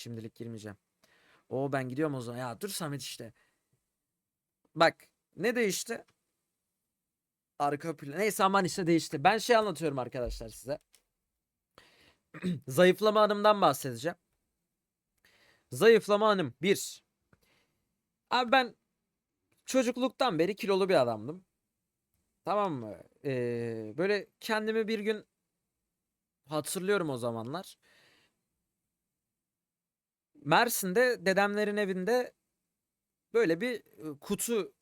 Şimdilik girmeyeceğim. O ben gidiyorum o zaman. Ya dur Samet işte. Bak ne değişti? Arka plan. Neyse aman işte değişti. Ben şey anlatıyorum arkadaşlar size. Zayıflama hanımdan bahsedeceğim. Zayıflama hanım 1. Abi ben çocukluktan beri kilolu bir adamdım. Tamam mı? Ee, böyle kendimi bir gün hatırlıyorum o zamanlar. Mersin'de dedemlerin evinde böyle bir kutu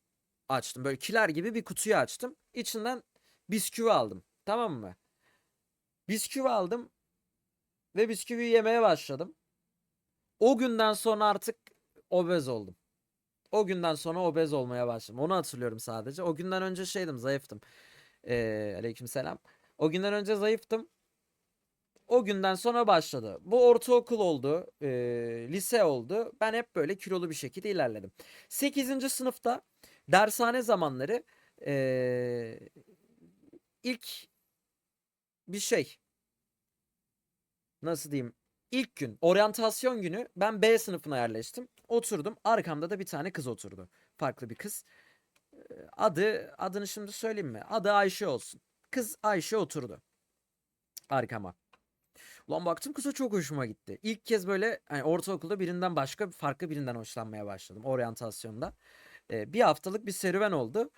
açtım. Böyle kiler gibi bir kutuyu açtım. İçinden bisküvi aldım. Tamam mı? Bisküvi aldım ve bisküvi yemeye başladım. O günden sonra artık obez oldum. O günden sonra obez olmaya başladım. Onu hatırlıyorum sadece. O günden önce şeydim, zayıftım. Ee, aleykümselam. O günden önce zayıftım. O günden sonra başladı. Bu ortaokul oldu, e, lise oldu. Ben hep böyle kilolu bir şekilde ilerledim. 8. sınıfta dershane zamanları e, ilk bir şey nasıl diyeyim İlk gün oryantasyon günü ben B sınıfına yerleştim. Oturdum. Arkamda da bir tane kız oturdu. Farklı bir kız. Ee, Adı adını şimdi söyleyeyim mi? Adı Ayşe olsun. Kız Ayşe oturdu. Arkama. Ulan baktım kıza çok hoşuma gitti. İlk kez böyle hani ortaokulda birinden başka farklı birinden hoşlanmaya başladım oryantasyonda. Ee, bir haftalık bir serüven oldu.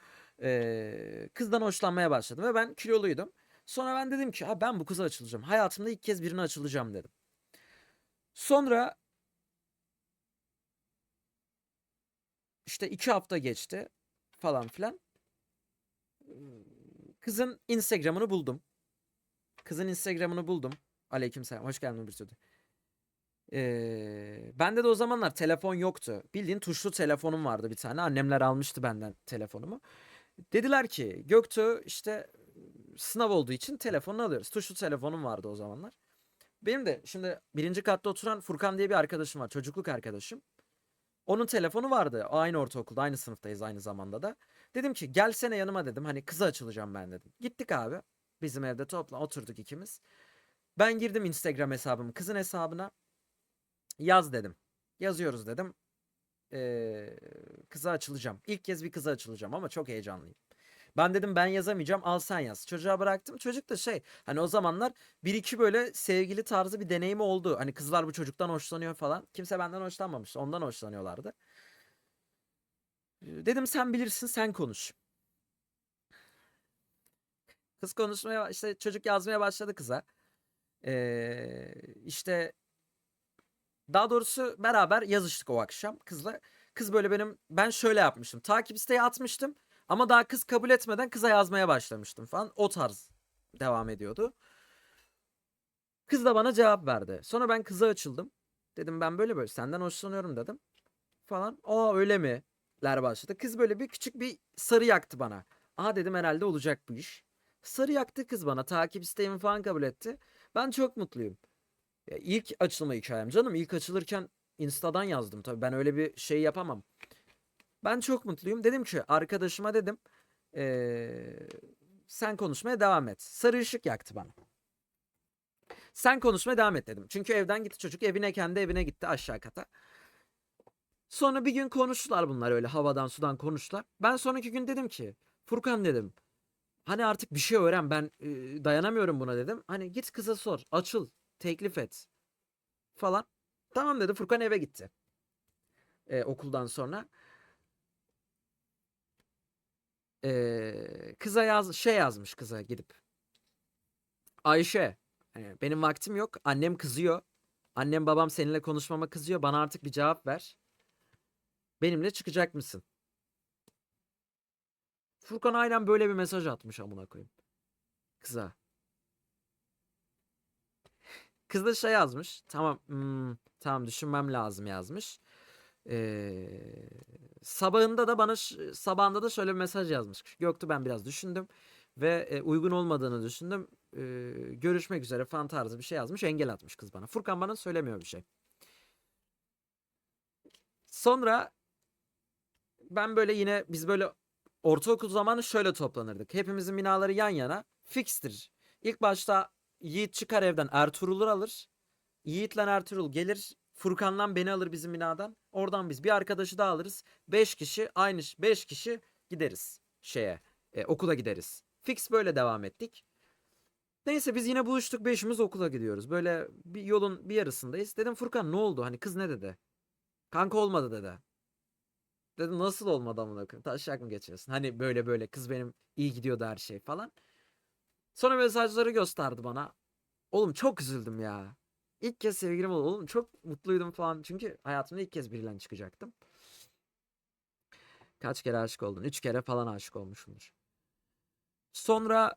Ee, kızdan hoşlanmaya başladım ve ben kiloluydum. Sonra ben dedim ki ha ben bu kıza açılacağım. Hayatımda ilk kez birine açılacağım dedim. Sonra işte iki hafta geçti falan filan. Kızın Instagram'ını buldum. Kızın Instagram'ını buldum. Aleykümselam. Hoş geldin bir sürü. Ee, bende de o zamanlar telefon yoktu. Bildiğin tuşlu telefonum vardı bir tane. Annemler almıştı benden telefonumu. Dediler ki Göktuğ işte sınav olduğu için telefonunu alıyoruz. Tuşlu telefonum vardı o zamanlar. Benim de şimdi birinci katta oturan Furkan diye bir arkadaşım var. Çocukluk arkadaşım. Onun telefonu vardı. Aynı ortaokulda, aynı sınıftayız aynı zamanda da. Dedim ki gelsene yanıma dedim. Hani kıza açılacağım ben dedim. Gittik abi. Bizim evde topla oturduk ikimiz. Ben girdim Instagram hesabımı kızın hesabına. Yaz dedim. Yazıyoruz dedim. Ee, kıza açılacağım. İlk kez bir kıza açılacağım ama çok heyecanlıyım. Ben dedim ben yazamayacağım al sen yaz. Çocuğa bıraktım. Çocuk da şey hani o zamanlar bir iki böyle sevgili tarzı bir deneyimi oldu. Hani kızlar bu çocuktan hoşlanıyor falan. Kimse benden hoşlanmamış. Ondan hoşlanıyorlardı. Ee, Dedim sen bilirsin sen konuş. Kız konuşmaya işte çocuk yazmaya başladı kıza. Ee, işte daha doğrusu beraber yazıştık o akşam kızla. Kız böyle benim ben şöyle yapmıştım. Takip isteği atmıştım. Ama daha kız kabul etmeden kıza yazmaya başlamıştım falan. O tarz devam ediyordu. Kız da bana cevap verdi. Sonra ben kıza açıldım. Dedim ben böyle böyle senden hoşlanıyorum dedim. Falan. Aa öyle mi? ler başladı. Kız böyle bir küçük bir sarı yaktı bana. Aha dedim herhalde olacak bu iş. Sarı yaktı kız bana. Takip isteğimi falan kabul etti. Ben çok mutluyum. Ya ilk açılma hikayem canım. İlk açılırken Insta'dan yazdım tabii. Ben öyle bir şey yapamam. Ben çok mutluyum. Dedim ki arkadaşıma dedim eee, sen konuşmaya devam et. Sarı ışık yaktı bana. Sen konuşmaya devam et dedim. Çünkü evden gitti çocuk evine kendi evine gitti aşağı kata. Sonra bir gün konuştular bunlar öyle havadan sudan konuştular. Ben sonraki gün dedim ki Furkan dedim. Hani artık bir şey öğren ben e, dayanamıyorum buna dedim. Hani git kıza sor açıl teklif et falan. Tamam dedi Furkan eve gitti. E, okuldan sonra. Ee, kıza yaz şey yazmış kıza gidip. Ayşe, hani benim vaktim yok. Annem kızıyor. Annem babam seninle konuşmama kızıyor. Bana artık bir cevap ver. Benimle çıkacak mısın? Furkan aynen böyle bir mesaj atmış amına koyayım. Kıza. Kız da şey yazmış. Tamam, hmm, tamam düşünmem lazım yazmış. Ee, sabahında da bana sabahında da şöyle bir mesaj yazmış. Göktuğ ben biraz düşündüm ve e, uygun olmadığını düşündüm. Ee, görüşmek üzere falan tarzı bir şey yazmış. Engel atmış kız bana. Furkan bana söylemiyor bir şey. Sonra ben böyle yine biz böyle ortaokul zamanı şöyle toplanırdık. Hepimizin binaları yan yana. Fikstir. İlk başta Yiğit çıkar evden Ertuğrul'u alır. Yiğit'le Ertuğrul gelir Furkan'dan beni alır bizim binadan. Oradan biz bir arkadaşı daha alırız. 5 kişi aynı 5 kişi gideriz şeye. e, okula gideriz. Fix böyle devam ettik. Neyse biz yine buluştuk. Beşimiz okula gidiyoruz. Böyle bir yolun bir yarısındayız. Dedim Furkan ne oldu? Hani kız ne dedi? Kanka olmadı dedi. Dedim nasıl olmadı amına koyayım? Taşak mı geçiyorsun? Hani böyle böyle kız benim iyi gidiyordu her şey falan. Sonra mesajları gösterdi bana. Oğlum çok üzüldüm ya. İlk kez sevgilim oldu. Oğlum çok mutluydum falan. Çünkü hayatımda ilk kez biriyle çıkacaktım. Kaç kere aşık oldun? Üç kere falan aşık olmuşumdur. Sonra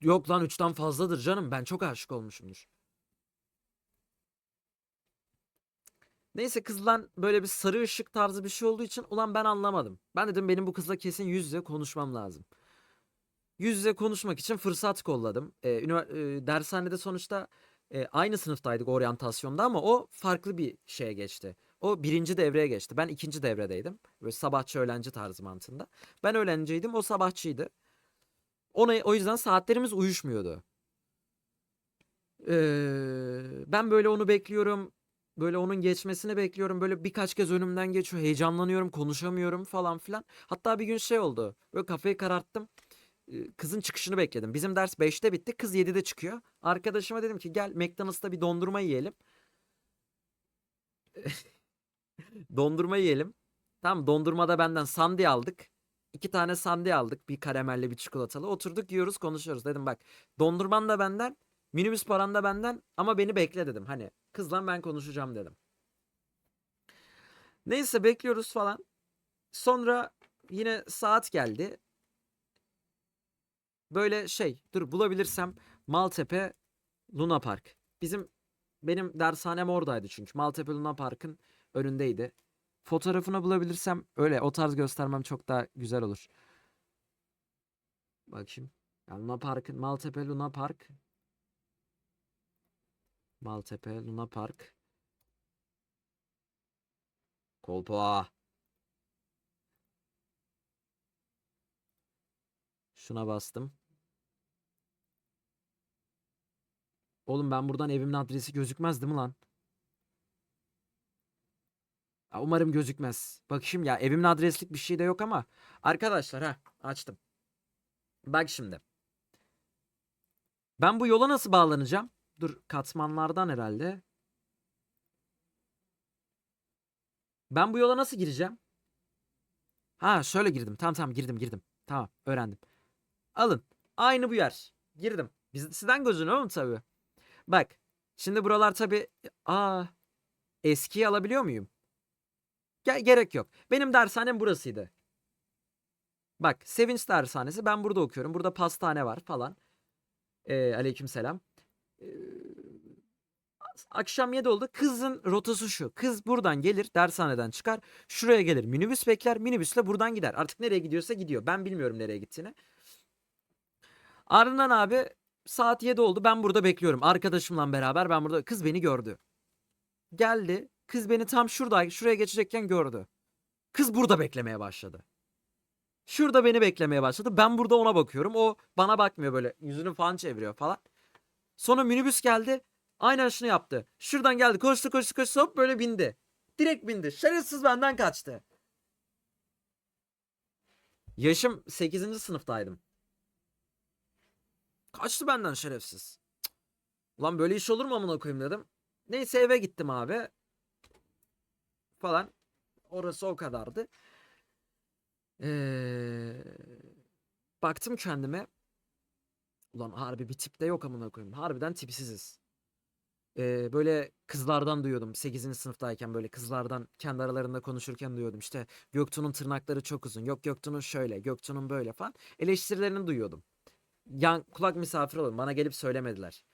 yok lan üçten fazladır canım. Ben çok aşık olmuşumdur. Neyse kızla böyle bir sarı ışık tarzı bir şey olduğu için ulan ben anlamadım. Ben dedim benim bu kızla kesin yüz yüze konuşmam lazım. Yüz yüze konuşmak için fırsat kolladım. Ee, e, dershanede sonuçta e, aynı sınıftaydık oryantasyonda ama o farklı bir şeye geçti. O birinci devreye geçti. Ben ikinci devredeydim. Böyle sabahçı öğlenci tarzı mantığında. Ben öğlenciydim, o sabahçıydı. Ona, o yüzden saatlerimiz uyuşmuyordu. Ee, ben böyle onu bekliyorum. Böyle onun geçmesini bekliyorum. Böyle birkaç kez önümden geçiyor. Heyecanlanıyorum, konuşamıyorum falan filan. Hatta bir gün şey oldu. Böyle kafayı kararttım. Kızın çıkışını bekledim. Bizim ders 5'te bitti. Kız 7'de çıkıyor. Arkadaşıma dedim ki gel McDonald's'ta bir dondurma yiyelim. Dondurma yiyelim. Tamam dondurmada benden sandi aldık. İki tane sandi aldık. Bir karamelli bir çikolatalı. Oturduk yiyoruz konuşuyoruz. Dedim bak dondurman da benden. Minibüs paran da benden. Ama beni bekle dedim. Hani kızla ben konuşacağım dedim. Neyse bekliyoruz falan. Sonra yine saat geldi. Böyle şey dur bulabilirsem Maltepe Luna Park. Bizim benim dershanem oradaydı çünkü. Maltepe Luna Park'ın önündeydi. Fotoğrafını bulabilirsem öyle o tarz göstermem çok daha güzel olur. Bakayım. Ya Luna Park'ın Maltepe Luna Park. Maltepe Luna Park. Kolpa. Şuna bastım. Oğlum ben buradan evimin adresi gözükmez değil mi lan? Ya umarım gözükmez. Bakayım ya evimin adreslik bir şey de yok ama. Arkadaşlar ha açtım. Bak şimdi. Ben bu yola nasıl bağlanacağım? Dur katmanlardan herhalde. Ben bu yola nasıl gireceğim? Ha şöyle girdim. Tamam tamam girdim girdim. Tamam öğrendim. Alın. Aynı bu yer. Girdim. Biz, sizden gözünü oğlum tabii. Bak. Şimdi buralar tabii. Aa. Eskiyi alabiliyor muyum? Ge- gerek yok. Benim dershanem burasıydı. Bak Sevinç Dershanesi. Ben burada okuyorum. Burada pastane var falan. Ee, aleykümselam. Ee, akşam 7 oldu. Kızın rotası şu. Kız buradan gelir. Dershaneden çıkar. Şuraya gelir. Minibüs bekler. Minibüsle buradan gider. Artık nereye gidiyorsa gidiyor. Ben bilmiyorum nereye gittiğini. Ardından abi saat 7 oldu. Ben burada bekliyorum. Arkadaşımla beraber ben burada. Kız beni gördü. Geldi. Kız beni tam şurada şuraya geçecekken gördü. Kız burada beklemeye başladı. Şurada beni beklemeye başladı. Ben burada ona bakıyorum. O bana bakmıyor böyle. Yüzünü falan çeviriyor falan. Sonra minibüs geldi. Aynen şunu yaptı. Şuradan geldi. Koştu koştu koştu hop böyle bindi. Direkt bindi. Şerefsiz benden kaçtı. Yaşım 8. sınıftaydım. Kaçtı benden şerefsiz. Cık. Ulan böyle iş olur mu amına koyayım dedim. Neyse eve gittim abi. Falan. Orası o kadardı. Ee, baktım kendime. Ulan harbi bir tip de yok amına koyayım. Harbiden tipsiziz. Ee, böyle kızlardan duyuyordum. 8. sınıftayken böyle kızlardan kendi aralarında konuşurken duyuyordum. İşte Göktuğ'un tırnakları çok uzun. Yok Göktuğ'un şöyle, Göktuğ'un böyle falan. Eleştirilerini duyuyordum. Yan kulak misafir olun. Bana gelip söylemediler.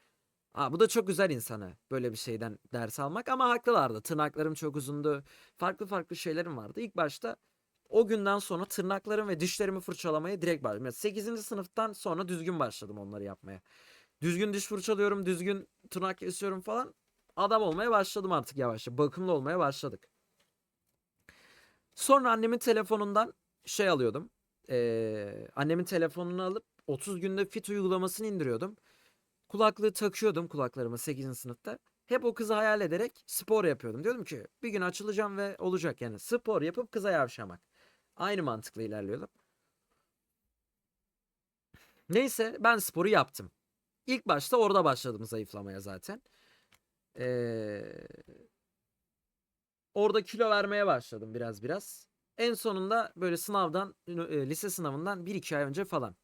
Aa, bu da çok güzel insana böyle bir şeyden ders almak ama haklılardı. Tırnaklarım çok uzundu. Farklı farklı şeylerim vardı. İlk başta o günden sonra tırnaklarım ve dişlerimi fırçalamaya direkt başladım. Yani 8. sınıftan sonra düzgün başladım onları yapmaya. Düzgün diş fırçalıyorum, düzgün tırnak kesiyorum falan. Adam olmaya başladım artık yavaşça. Bakımlı olmaya başladık. Sonra annemin telefonundan şey alıyordum. Ee, annemin telefonunu alıp 30 günde fit uygulamasını indiriyordum. Kulaklığı takıyordum kulaklarıma 8. sınıfta. hep o kızı hayal ederek spor yapıyordum. Diyordum ki bir gün açılacağım ve olacak yani. Spor yapıp kıza yavşamak. Aynı mantıkla ilerliyordum. Neyse ben sporu yaptım. İlk başta orada başladım zayıflamaya zaten. Ee, orada kilo vermeye başladım biraz biraz. En sonunda böyle sınavdan, lise sınavından 1-2 ay önce falan.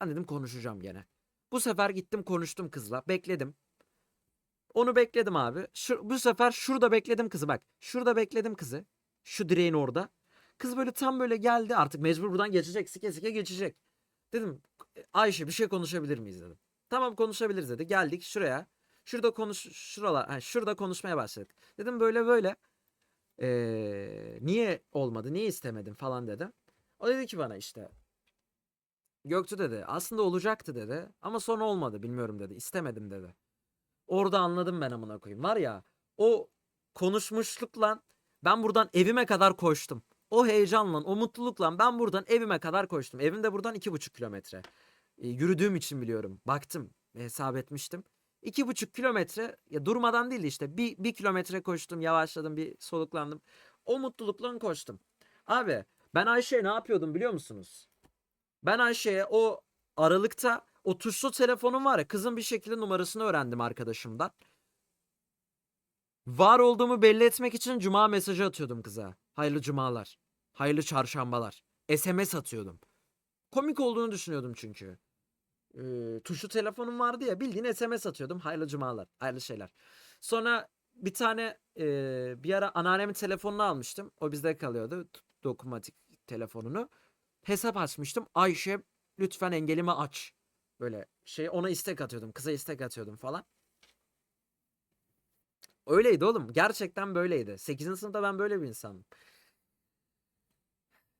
Ben dedim konuşacağım gene. Bu sefer gittim konuştum kızla. Bekledim. Onu bekledim abi. Şu, bu sefer şurada bekledim kızı bak. Şurada bekledim kızı. Şu direğin orada. Kız böyle tam böyle geldi artık mecbur buradan geçecek. Sike sike geçecek. Dedim Ayşe bir şey konuşabilir miyiz dedim. Tamam konuşabiliriz dedi. Geldik şuraya. Şurada konuş şuralar ha, şurada konuşmaya başladık. Dedim böyle böyle. Ee, niye olmadı? Niye istemedin falan dedim. O dedi ki bana işte Göktuğ dedi aslında olacaktı dedi ama sonra olmadı bilmiyorum dedi. İstemedim dedi. Orada anladım ben amına koyayım. Var ya o konuşmuşlukla ben buradan evime kadar koştum. O heyecanla, o mutlulukla ben buradan evime kadar koştum. Evim de buradan iki buçuk kilometre. E, yürüdüğüm için biliyorum. Baktım, hesap etmiştim. İki buçuk kilometre, ya durmadan değil de işte bir, bir kilometre koştum, yavaşladım, bir soluklandım. O mutlulukla koştum. Abi ben Ayşe'ye ne yapıyordum biliyor musunuz? Ben Ayşe'ye o aralıkta o tuşlu telefonum var ya kızın bir şekilde numarasını öğrendim arkadaşımdan. Var olduğumu belli etmek için cuma mesajı atıyordum kıza. Hayırlı cumalar. Hayırlı çarşambalar. SMS atıyordum. Komik olduğunu düşünüyordum çünkü. Ee, tuşlu telefonum vardı ya bildiğin SMS atıyordum. Hayırlı cumalar. Hayırlı şeyler. Sonra bir tane e, bir ara anneannemin telefonunu almıştım. O bizde kalıyordu. Dokunmatik telefonunu. Hesap açmıştım. Ayşe lütfen engelimi aç. Böyle şey ona istek atıyordum. Kıza istek atıyordum falan. Öyleydi oğlum. Gerçekten böyleydi. 8. sınıfta ben böyle bir insanım.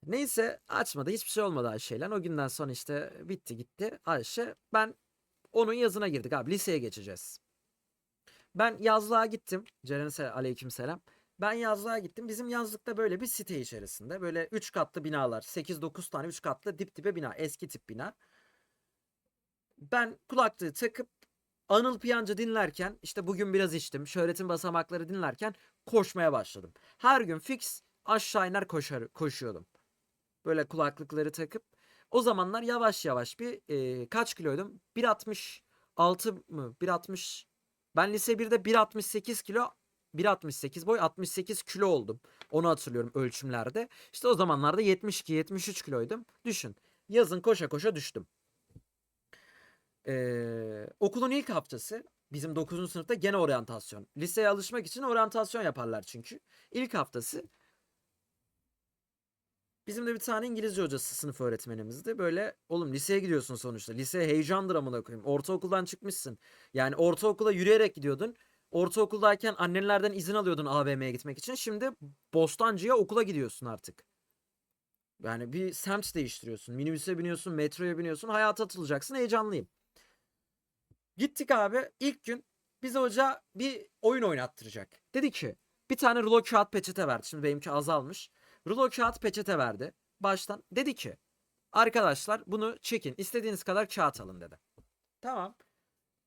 Neyse açmadı. Hiçbir şey olmadı Ayşe'yle. O günden sonra işte bitti gitti Ayşe. Ben onun yazına girdik abi. Liseye geçeceğiz. Ben yazlığa gittim. Ceren se aleyküm selam. Ben yazlığa gittim. Bizim yazlıkta böyle bir site içerisinde. Böyle 3 katlı binalar. 8-9 tane 3 katlı dip dibe bina. Eski tip bina. Ben kulaklığı takıp Anıl Piyancı dinlerken işte bugün biraz içtim. Şöhretin basamakları dinlerken koşmaya başladım. Her gün fix aşağı iner koşar, koşuyordum. Böyle kulaklıkları takıp. O zamanlar yavaş yavaş bir e, kaç kiloydum? 1.66 mı? 1.60 ben lise 1'de 1.68 kilo 1.68 boy 68 kilo oldum. Onu hatırlıyorum ölçümlerde. İşte o zamanlarda 72-73 kiloydum. Düşün. Yazın koşa koşa düştüm. Ee, okulun ilk haftası bizim 9. sınıfta gene oryantasyon. Liseye alışmak için oryantasyon yaparlar çünkü. İlk haftası bizim de bir tane İngilizce hocası sınıf öğretmenimizdi. Böyle oğlum liseye gidiyorsun sonuçta. Lise heyecandır amına koyayım. Ortaokuldan çıkmışsın. Yani ortaokula yürüyerek gidiyordun. Ortaokuldayken annenlerden izin alıyordun AVM'ye gitmek için. Şimdi Bostancı'ya okula gidiyorsun artık. Yani bir semt değiştiriyorsun. Minibüse biniyorsun, metroya biniyorsun. Hayata atılacaksın. Heyecanlıyım. Gittik abi. ilk gün bize hoca bir oyun oynattıracak. Dedi ki bir tane rulo kağıt peçete verdi. Şimdi benimki azalmış. Rulo kağıt peçete verdi. Baştan dedi ki arkadaşlar bunu çekin. İstediğiniz kadar kağıt alın dedi. Tamam.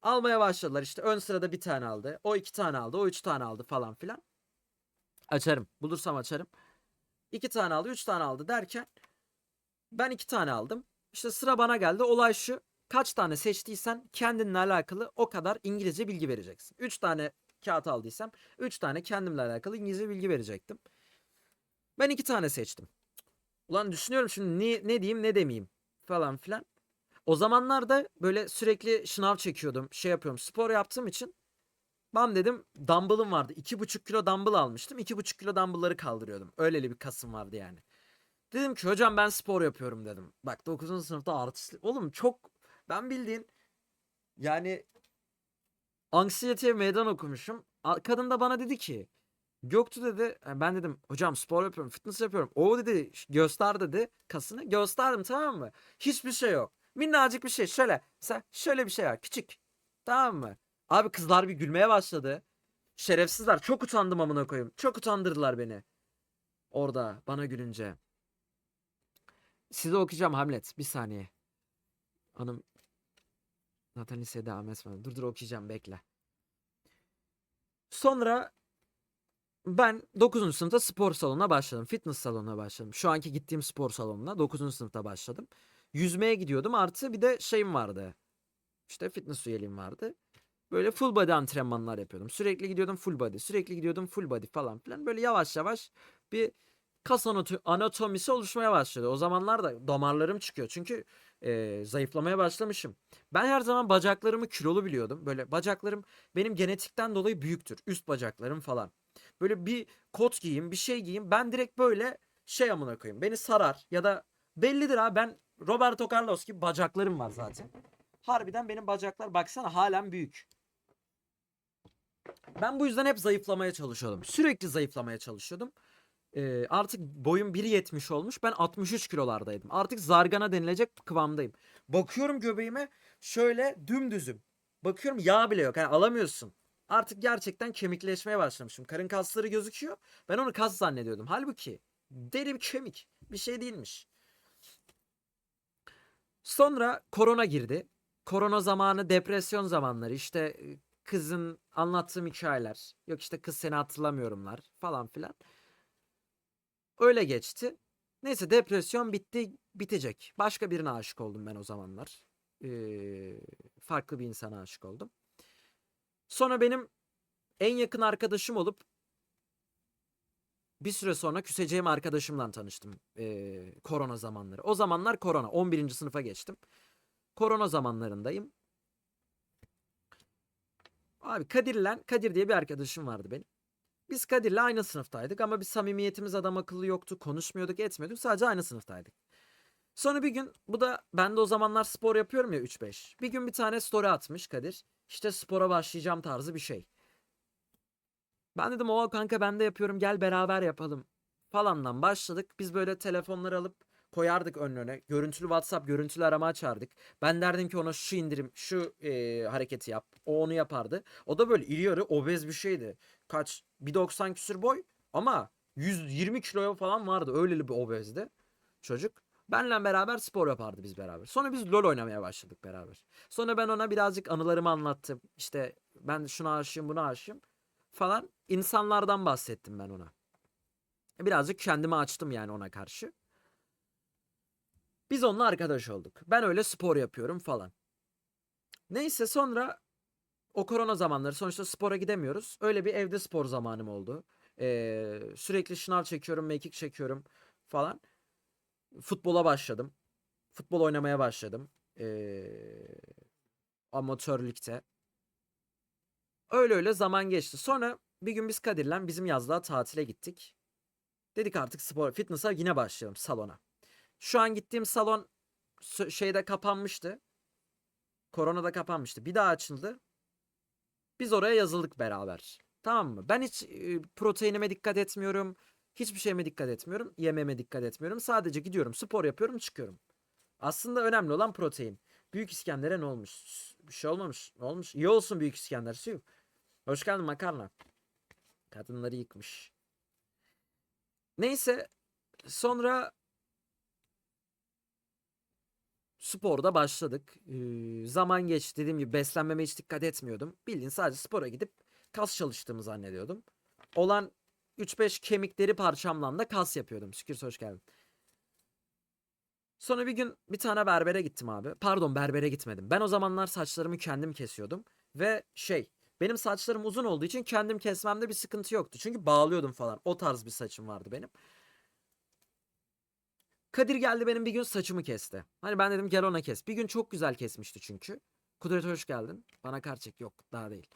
Almaya başladılar işte ön sırada bir tane aldı. O iki tane aldı. O üç tane aldı falan filan. Açarım. Bulursam açarım. İki tane aldı. Üç tane aldı derken ben iki tane aldım. İşte sıra bana geldi. Olay şu. Kaç tane seçtiysen kendinle alakalı o kadar İngilizce bilgi vereceksin. Üç tane kağıt aldıysam üç tane kendimle alakalı İngilizce bilgi verecektim. Ben iki tane seçtim. Ulan düşünüyorum şimdi ne, ne diyeyim ne demeyeyim falan filan. O zamanlarda böyle sürekli şınav çekiyordum. Şey yapıyorum spor yaptığım için. Bam dedim dumbbell'ım vardı. 2,5 kilo dumbbell almıştım. 2,5 kilo dumbbell'ları kaldırıyordum. Öyleli bir kasım vardı yani. Dedim ki hocam ben spor yapıyorum dedim. Bak 9. sınıfta artistlik. Oğlum çok ben bildiğin yani anksiyeteye meydan okumuşum. Kadın da bana dedi ki Göktuğ dedi "E, ben dedim hocam spor yapıyorum fitness yapıyorum. O dedi "Ş- göster dedi kasını. Gösterdim tamam mı? Hiçbir şey yok. Minnacık bir şey şöyle. Mesela şöyle bir şey var küçük. Tamam mı? Abi kızlar bir gülmeye başladı. Şerefsizler çok utandım amına koyayım. Çok utandırdılar beni. Orada bana gülünce. Size okuyacağım Hamlet. Bir saniye. Hanım zaten liseye devam etmedi. Dur dur okuyacağım bekle. Sonra ben 9. sınıfta spor salonuna başladım. Fitness salonuna başladım. Şu anki gittiğim spor salonuna 9. sınıfta başladım. Yüzmeye gidiyordum artı bir de şeyim vardı. İşte fitness üyeliğim vardı. Böyle full body antrenmanlar yapıyordum. Sürekli gidiyordum full body. Sürekli gidiyordum full body falan filan. Böyle yavaş yavaş bir kas anato- anatomisi oluşmaya başladı. O zamanlar da damarlarım çıkıyor. Çünkü e, zayıflamaya başlamışım. Ben her zaman bacaklarımı kilolu biliyordum. Böyle bacaklarım benim genetikten dolayı büyüktür. Üst bacaklarım falan. Böyle bir kot giyeyim, bir şey giyeyim. Ben direkt böyle şey amına koyayım. Beni sarar ya da bellidir ha ben Roberto Carlos gibi bacaklarım var zaten. Harbiden benim bacaklar baksana halen büyük. Ben bu yüzden hep zayıflamaya çalışıyordum. Sürekli zayıflamaya çalışıyordum. Ee, artık boyum 1.70 olmuş. Ben 63 kilolardaydım. Artık zargana denilecek kıvamdayım. Bakıyorum göbeğime şöyle dümdüzüm. Bakıyorum yağ bile yok. Yani alamıyorsun. Artık gerçekten kemikleşmeye başlamışım. Karın kasları gözüküyor. Ben onu kas zannediyordum. Halbuki deri bir kemik. Bir şey değilmiş. Sonra korona girdi. Korona zamanı depresyon zamanları işte e, kızın anlattığım hikayeler. Yok işte kız seni hatırlamıyorumlar falan filan. Öyle geçti. Neyse depresyon bitti bitecek. Başka birine aşık oldum ben o zamanlar. Ee, farklı bir insana aşık oldum. Sonra benim en yakın arkadaşım olup bir süre sonra küseceğim arkadaşımla tanıştım. ee, korona zamanları. O zamanlar korona. 11. sınıfa geçtim. Korona zamanlarındayım. Abi Kadir'le, Kadir diye bir arkadaşım vardı benim. Biz Kadir'le aynı sınıftaydık ama bir samimiyetimiz adam akıllı yoktu. Konuşmuyorduk, etmiyorduk. Sadece aynı sınıftaydık. Sonra bir gün bu da ben de o zamanlar spor yapıyorum ya 3-5. Bir gün bir tane story atmış Kadir. İşte spora başlayacağım tarzı bir şey. Ben dedim o kanka ben de yapıyorum gel beraber yapalım falandan başladık. Biz böyle telefonları alıp koyardık önüne. Görüntülü WhatsApp, görüntülü arama açardık. Ben derdim ki ona şu indirim, şu e, hareketi yap. O onu yapardı. O da böyle iri yarı obez bir şeydi. Kaç? 1.90 küsür boy ama 120 kiloya falan vardı. Öyleli bir obezdi çocuk. Benle beraber spor yapardı biz beraber. Sonra biz LoL oynamaya başladık beraber. Sonra ben ona birazcık anılarımı anlattım. İşte ben şuna aşığım buna aşığım falan. İnsanlardan bahsettim ben ona. Birazcık kendimi açtım yani ona karşı. Biz onunla arkadaş olduk. Ben öyle spor yapıyorum falan. Neyse sonra o korona zamanları sonuçta spora gidemiyoruz. Öyle bir evde spor zamanım oldu. Ee, sürekli şınav çekiyorum, mekik çekiyorum falan. Futbola başladım. Futbol oynamaya başladım. Ee, amatör ligde. Öyle öyle zaman geçti. Sonra bir gün biz Kadir'le bizim yazlığa tatile gittik. Dedik artık spor, fitness'a yine başlayalım salona. Şu an gittiğim salon şeyde kapanmıştı. Koronada kapanmıştı. Bir daha açıldı. Biz oraya yazıldık beraber. Tamam mı? Ben hiç proteinime dikkat etmiyorum. Hiçbir şeyime dikkat etmiyorum. Yememe dikkat etmiyorum. Sadece gidiyorum, spor yapıyorum, çıkıyorum. Aslında önemli olan protein. Büyük İskender'e ne olmuş? Bir şey olmamış. Ne olmuş? İyi olsun Büyük İskender. Su. Hoş geldin makarna. Kadınları yıkmış. Neyse sonra sporda başladık. Ee, zaman geçti dediğim gibi beslenmeme hiç dikkat etmiyordum. Bildiğin sadece spora gidip kas çalıştığımı zannediyordum. Olan 3-5 kemikleri parçamla da kas yapıyordum. Şükür hoş geldin. Sonra bir gün bir tane berbere gittim abi. Pardon berbere gitmedim. Ben o zamanlar saçlarımı kendim kesiyordum. Ve şey benim saçlarım uzun olduğu için kendim kesmemde bir sıkıntı yoktu. Çünkü bağlıyordum falan. O tarz bir saçım vardı benim. Kadir geldi benim bir gün saçımı kesti. Hani ben dedim gel ona kes. Bir gün çok güzel kesmişti çünkü. Kudret hoş geldin. Bana kar çek. Yok daha değil.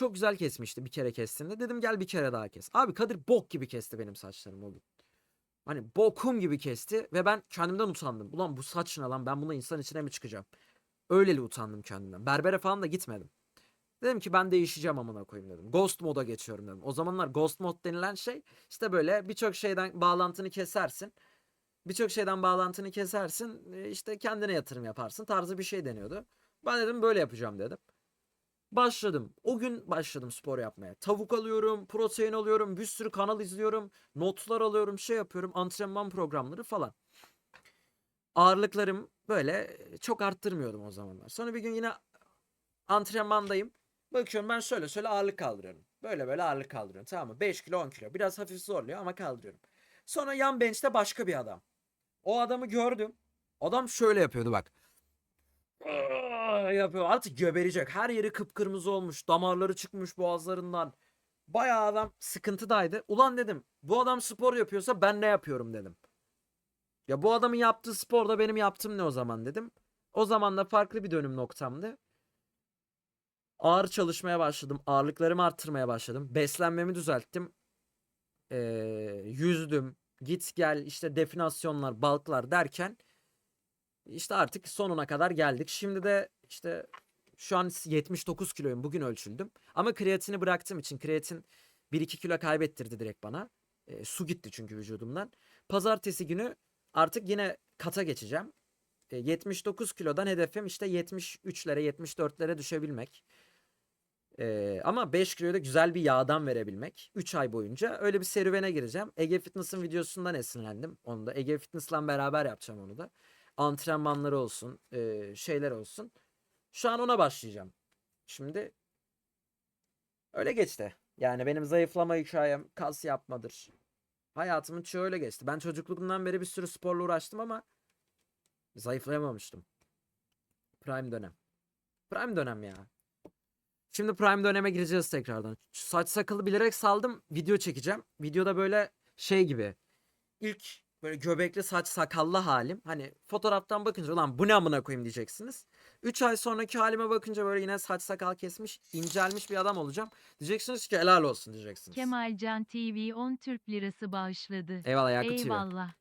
Çok güzel kesmişti bir kere kestiğinde. Dedim gel bir kere daha kes. Abi Kadir bok gibi kesti benim saçlarımı o gün. Hani bokum gibi kesti ve ben kendimden utandım. Ulan bu saç ne lan ben buna insan içine mi çıkacağım? Öyleli utandım kendimden. Berbere falan da gitmedim. Dedim ki ben değişeceğim amına koyayım dedim. Ghost moda geçiyorum dedim. O zamanlar ghost mod denilen şey işte böyle birçok şeyden bağlantını kesersin. Birçok şeyden bağlantını kesersin. e, işte kendine yatırım yaparsın tarzı bir şey deniyordu. Ben dedim böyle yapacağım dedim. Başladım. O gün başladım spor yapmaya. Tavuk alıyorum, protein alıyorum, bir sürü kanal izliyorum, notlar alıyorum, şey yapıyorum, antrenman programları falan. Ağırlıklarım böyle çok arttırmıyordum o zamanlar. Sonra bir gün yine antrenmandayım. Bakıyorum ben şöyle şöyle ağırlık kaldırıyorum. Böyle böyle ağırlık kaldırıyorum tamam mı? 5 kilo 10 kilo. Biraz hafif zorluyor ama kaldırıyorum. Sonra yan bench'te başka bir adam. O adamı gördüm. Adam şöyle yapıyordu bak. Yapıyor. Artık göberecek. Her yeri kıpkırmızı olmuş. Damarları çıkmış boğazlarından. Bayağı adam sıkıntıdaydı. Ulan dedim bu adam spor yapıyorsa ben ne yapıyorum dedim. Ya bu adamın yaptığı spor da benim yaptığım ne o zaman dedim. O zaman da farklı bir dönüm noktamdı. Ağır çalışmaya başladım. Ağırlıklarımı arttırmaya başladım. Beslenmemi düzelttim. Ee, yüzdüm. Git gel işte definasyonlar, balklar derken işte artık sonuna kadar geldik. Şimdi de işte şu an 79 kiloyum. Bugün ölçüldüm. Ama kreatini bıraktığım için kreatin 1-2 kilo kaybettirdi direkt bana. Ee, su gitti çünkü vücudumdan. Pazartesi günü artık yine kata geçeceğim. Ee, 79 kilodan hedefim işte 73'lere 74'lere düşebilmek. Ee, ama 5 kiloyu da güzel bir yağdan verebilmek. 3 ay boyunca öyle bir serüvene gireceğim. Ege Fitness'ın videosundan esinlendim. Onu da Ege Fitness'la beraber yapacağım onu da. Antrenmanları olsun, e, şeyler olsun. Şu an ona başlayacağım. Şimdi öyle geçti. Yani benim zayıflama hikayem kas yapmadır. Hayatımın çoğu öyle geçti. Ben çocukluğumdan beri bir sürü sporla uğraştım ama zayıflayamamıştım. Prime dönem. Prime dönem ya. Şimdi prime döneme gireceğiz tekrardan. Saç sakalı bilerek saldım. Video çekeceğim. Videoda böyle şey gibi. İlk böyle göbekli saç sakallı halim. Hani fotoğraftan bakınca ulan bu ne amına koyayım diyeceksiniz. 3 ay sonraki halime bakınca böyle yine saç sakal kesmiş, incelmiş bir adam olacağım. Diyeceksiniz ki helal olsun diyeceksiniz. Kemalcan TV 10 Türk Lirası bağışladı. Eyvallah Yakup TV. Eyvallah.